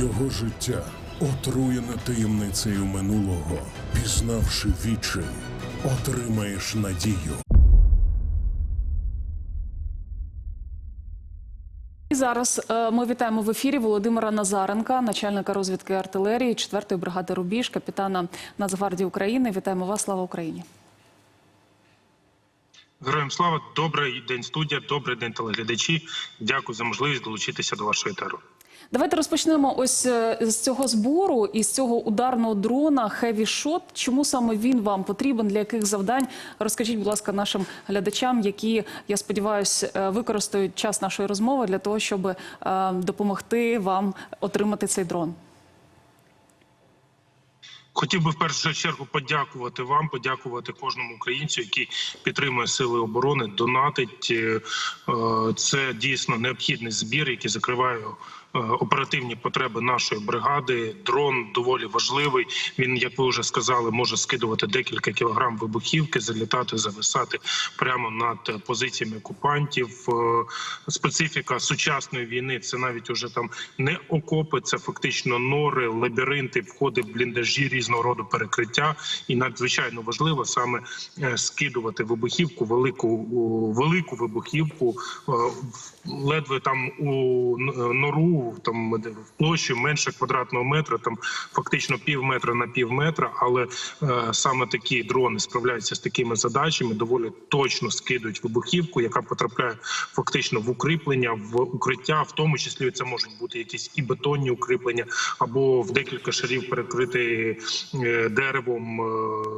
Його життя отруєне таємницею минулого. Пізнавши відчай, отримаєш надію. І зараз е, ми вітаємо в ефірі Володимира Назаренка, начальника розвідки артилерії 4-ї бригади Рубіж, капітана Нацгвардії України. Вітаємо вас, слава Україні! Героям слава, добрий день, студія, добрий день, телеглядачі. Дякую за можливість долучитися до вашої етеру. Давайте розпочнемо ось е, з цього збору і з цього ударного дрона Heavy Shot. Чому саме він вам потрібен? Для яких завдань? Розкажіть, будь ласка, нашим глядачам, які я сподіваюся використають час нашої розмови для того, щоб е, допомогти вам отримати цей дрон. Хотів би в першу чергу подякувати вам, подякувати кожному українцю, який підтримує сили оборони, донатить. Е, е, Це дійсно необхідний збір, який закриває е, оперативні потреби нашої бригади. Дрон доволі важливий. Він, як ви вже сказали, може скидувати декілька кілограм вибухівки, залітати, зависати прямо над позиціями окупантів. Е, Специфіка сучасної війни це навіть уже там не окопи, це фактично нори, лабіринти, входи бліндажі різного роду перекриття. І надзвичайно важливо саме е, скидувати вибухівку, велику велику вибухівку, е, ледве там у н- нору, там в площі менше квадратного метра, там фактично пів метра на пів метра. Але е, саме такі дрони справляються з такими задачами, доволі точно скидують вибухівку, яка потрапляє фактично в укріплення, в укриття, в тому числі це можуть бути якісь і бетонні укріплення, або в декілька шарів перекрити е, деревом е,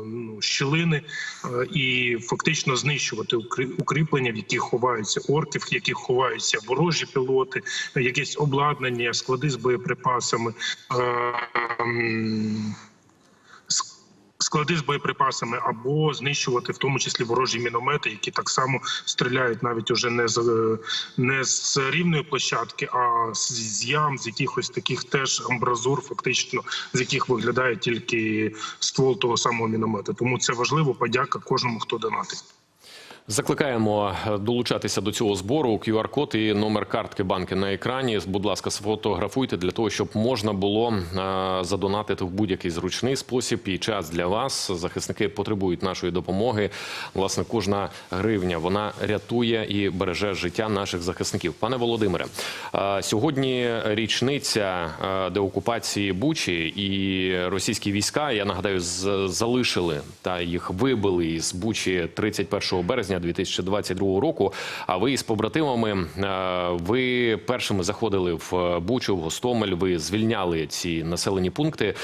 ну, щілини, е, і фактично знищувати укрі- укріплення, в яких ховаються орки, в яких ховаються ворожі пілоти, якесь обладнання, склади з боєприпасами. Е, Склади з боєприпасами або знищувати в тому числі ворожі міномети, які так само стріляють навіть уже не з е, не з рівної площадки, а з ям, з якихось таких теж амбразур, фактично з яких виглядає тільки ствол того самого міномета. Тому це важливо. Подяка кожному, хто донатить. Закликаємо е, долучатися до цього збору. QR-код і номер картки банки на екрані. Будь ласка, сфотографуйте для того, щоб можна було е, задонатити в будь-який зручний спосіб і час для вас. Захисники потребують нашої допомоги. Власне, кожна гривня вона рятує і береже життя наших захисників. Пане Володимире, е, сьогодні річниця деокупації Бучі і російські війська. Я нагадаю, залишили та їх вибили із Бучі 31 березня 2022 року. А ви із побратимами е, ви першими заходили в Бучу, в Гостомель. Ви звільняли ці населені пункти.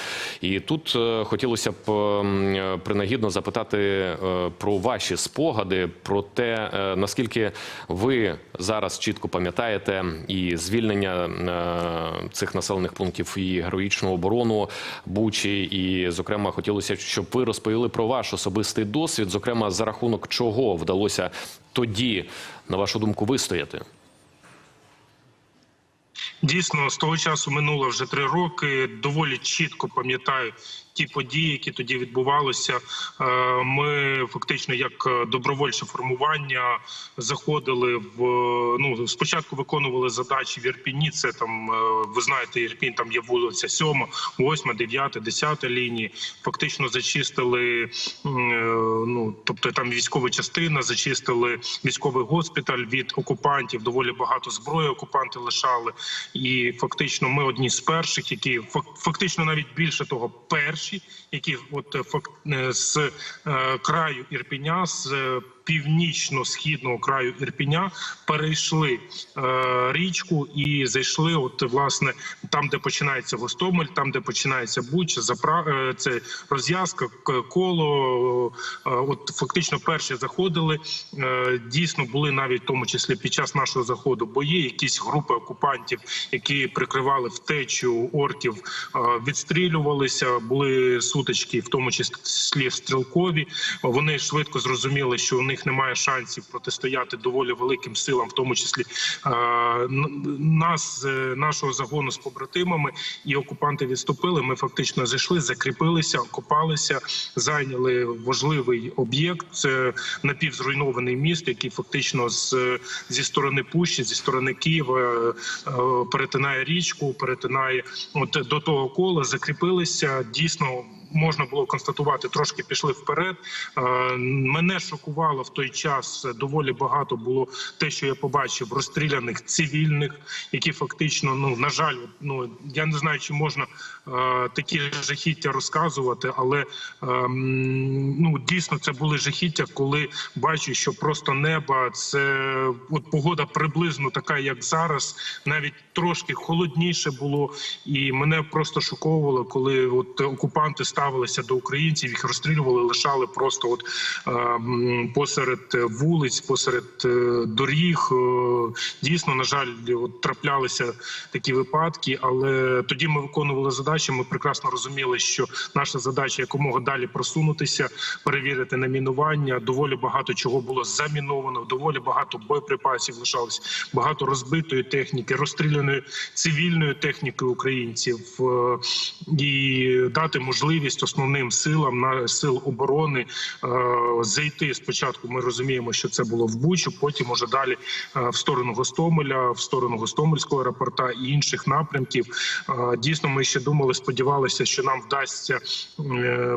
І тут е, хотілося б ем, принагідно запитати е, про ваші спогади, про те, е, наскільки ви зараз чітко пам'ятаєте і звільнення е, цих населених пунктів і героїчну оборону Бучі. І, зокрема, хотілося, щоб ви розповіли про ваш особистий досвід, зокрема, за рахунок чого вдалося тоді, на вашу думку, вистояти. Дійсно, з того часу минуло вже три роки. Доволі чітко пам'ятаю ті події, які тоді відбувалися. Е, Ми фактично, як добровольче формування, заходили в ну спочатку виконували задачі в Ірпіні. Це там е, ви знаєте, Ірпінь там є вулиця 7, 8, 9, 10 лінії. Фактично зачистили е, ну тобто там військова частина, зачистили військовий госпіталь від окупантів. Доволі багато зброї окупанти лишали. І фактично, ми одні з перших, які фак- фактично навіть більше того, перші, які от е, е, з е, краю Ірпіня, з північно-східного краю Ірпіня, перейшли е, річку і зайшли. От власне там, де починається Гостомель, там де починається Буча, запра... е, це розв'язка, коло. Е, От фактично перші заходили. Е, Дійсно були навіть в тому числі під час нашого заходу бої. Якісь групи окупантів, які прикривали втечу орків, е, відстрілювалися. Були сутички, в тому числі стрілкові. Вони швидко зрозуміли, що у них них немає шансів протистояти доволі великим силам, в тому числі е, нас, е, нашого загону з побратимами, і окупанти відступили. Ми фактично зайшли, закріпилися, окопалися, зайняли важливий об'єкт. Це напівзруйнований міст, який фактично з зі сторони Пущі, зі сторони Києва е, перетинає річку, перетинає от до того кола, закріпилися дійсно. Можна було констатувати, трошки пішли вперед. Е, Мене шокувало в той час доволі багато було те, що я побачив розстріляних цивільних, які фактично, ну на жаль, ну я не знаю, чи можна е, такі жахіття розказувати, але е, ну дійсно це були жахіття, коли бачу, що просто неба це от погода приблизно така, як зараз, навіть трошки холодніше було, і мене просто шоковувало, коли от окупанти ставилися до українців, їх розстрілювали, лишали просто от е, посеред вулиць, посеред е, доріг. Е, Дійсно, на жаль, от траплялися такі випадки, але тоді ми виконували задачі. Ми прекрасно розуміли, що наша задача якомога далі просунутися, перевірити на мінування. Доволі багато чого було заміновано, доволі багато боєприпасів лишалось, багато розбитої техніки, розстріляної цивільної техніки українців і дати можливість основним силам на сил оборони е, зайти спочатку. Ми розуміємо, що це було в Бучу, потім уже далі е, в сторону Гостомеля, в сторону Гостомельського аеропорта і інших напрямків. Е, Дійсно, ми ще думали, сподівалися, що нам вдасться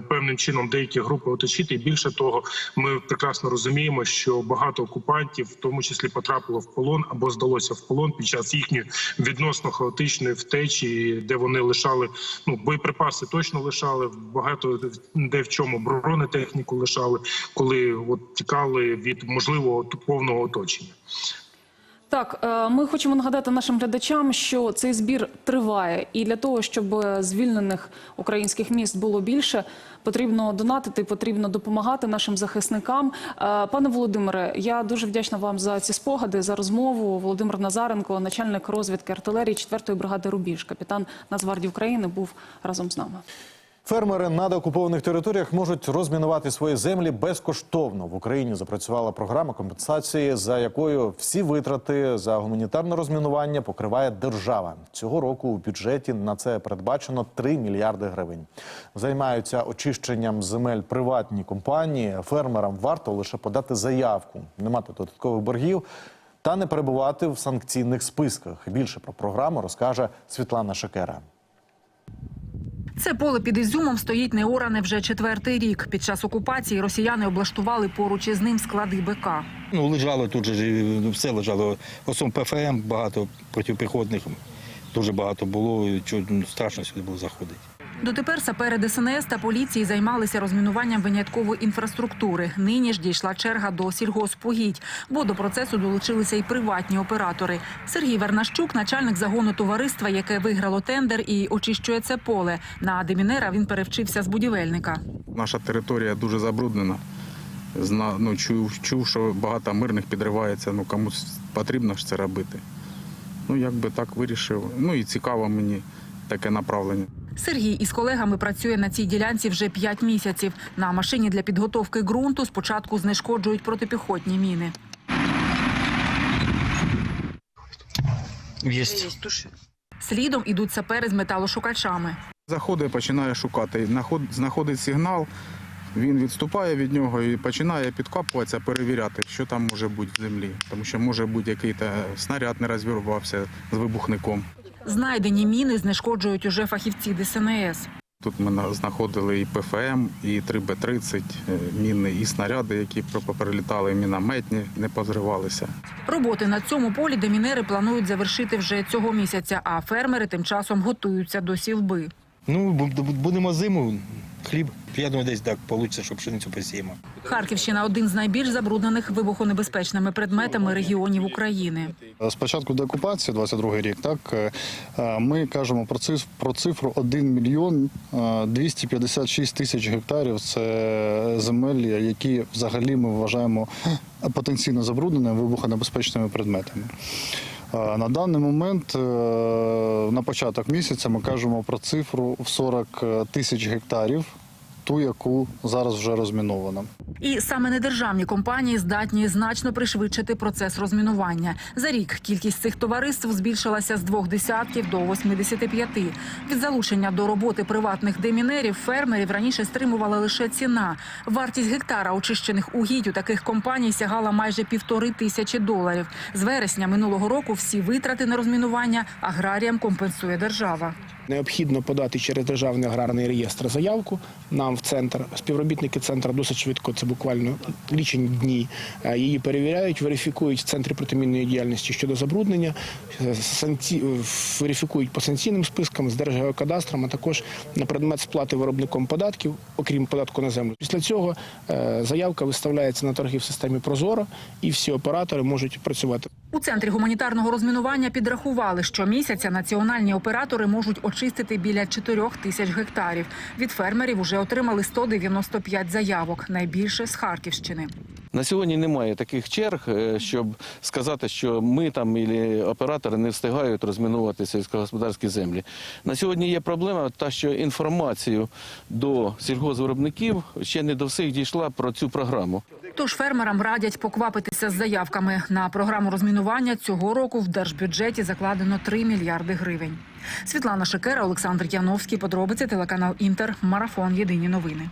певним чином деякі групи оточити. І більше того, ми прекрасно розуміємо, що багато окупантів, в тому числі, потрапило в полон або здалося в полон під час їхньої відносно хаотичної втечі, де вони лишали ну боєприпаси, точно лишали багато де в чому бронетехніку лишали, коли от тікали від можливого повного оточення. Так, е, ми хочемо нагадати нашим глядачам, що цей збір триває, і для того, щоб звільнених українських міст було більше, потрібно донатити, потрібно допомагати нашим захисникам. Е, Пане Володимире, я дуже вдячна вам за ці спогади, за розмову. Володимир Назаренко, начальник розвідки артилерії 4-ї бригади Рубіж, капітан Нацгвардії України, був разом з нами. Фермери на деокупованих територіях можуть розмінувати свої землі безкоштовно. В Україні запрацювала програма компенсації, за якою всі витрати за гуманітарне розмінування покриває держава. Цього року у бюджеті на це передбачено 3 мільярди гривень. Займаються очищенням земель приватні компанії. Фермерам варто лише подати заявку, не мати додаткових боргів та не перебувати в санкційних списках. Більше про програму розкаже Світлана Шекера. Це поле під Ізюмом стоїть неоране вже четвертий рік. Під час окупації росіяни облаштували поруч із ним склади БК. Ну, лежало тут же все лежало. Осом ПФМ багато протипіхотних, дуже багато було. чого, ну, страшно сюди було заходити. Дотепер сапери ДСНС та поліції займалися розмінуванням виняткової інфраструктури. Нині ж дійшла черга до сільгоспугідь, бо до процесу долучилися і приватні оператори. Сергій Вернащук, начальник загону товариства, яке виграло тендер і очищує це поле. На демінера він перевчився з будівельника. Наша територія дуже забруднена. Зна, ну, чув, чув, що багато мирних підривається, ну комусь потрібно ж це робити. Ну, якби так вирішив. Ну і цікаво мені таке направлення. Сергій із колегами працює на цій ділянці вже 5 місяців. На машині для підготовки ґрунту спочатку знешкоджують протипіхотні міни. Є. Слідом ідуть сапери з металошукачами. Заходить, починає шукати, знаходить сигнал, він відступає від нього і починає підкапуватися, перевіряти, що там може бути в землі. Тому що може бути якийсь снаряд не розірвався з вибухником. Знайдені міни знешкоджують уже фахівці ДСНС. Тут ми на- знаходили і ПФМ, і 3Б-30, е, міни, і снаряди, які перелітали, і мінометні, не позривалися. Роботи на цьому полі демінери планують завершити вже цього місяця, а фермери тим часом готуються до сівби. Ну, бу- бу- будемо зиму, хліб. Я думаю, десь так вийде, щоб пшеницю посіємо. Харківщина один з найбільш забруднених вибухонебезпечними предметами регіонів України. З початку деокупації, 22 рік, так е, е, ми кажемо про цифру, про цифру 1 мільйон е, 256 тисяч гектарів. Це земель, які взагалі ми вважаємо потенційно забрудненими вибухонебезпечними предметами. Е, На даний момент, е, на початок місяця, ми кажемо про цифру в 40 тисяч гектарів, ту, яку зараз вже розміновано. І саме недержавні компанії здатні значно пришвидшити процес розмінування. За рік кількість цих товариств збільшилася з двох десятків до 85. Від залучення до роботи приватних демінерів фермерів раніше стримувала лише ціна. Вартість гектара очищених угідь у таких компаній сягала майже півтори тисячі доларів. З вересня минулого року всі витрати на розмінування аграріям компенсує держава. Необхідно подати через державний аграрний реєстр заявку нам в центр. Співробітники центру досить швидко, це буквально лічені дні. е, Її перевіряють, верифікують в центрі протимінної діяльності щодо забруднення, е, е, верифікують по санкційним спискам з Держгеокадастром, а також на предмет сплати виробником податків, окрім податку на землю. Після цього заявка виставляється на торги в системі Прозоро, і всі оператори можуть працювати. У центрі гуманітарного розмінування підрахували, що місяця національні оператори можуть очистити біля 4 тисяч гектарів. Від фермерів уже отримали 195 заявок, найбільше з Харківщини. На сьогодні немає таких черг, е, щоб сказати, що ми там і оператори не встигають розмінувати сільськогосподарські землі. На сьогодні є проблема, та що інформацію до сільгоспвиробників ще не до всіх дійшла про цю програму. Тож фермерам радять поквапитися з заявками. На програму розмінування цього року в держбюджеті закладено 3 мільярди гривень. Світлана Шекера, Олександр Яновський. Подробиці телеканал Інтер. Марафон. Єдині новини.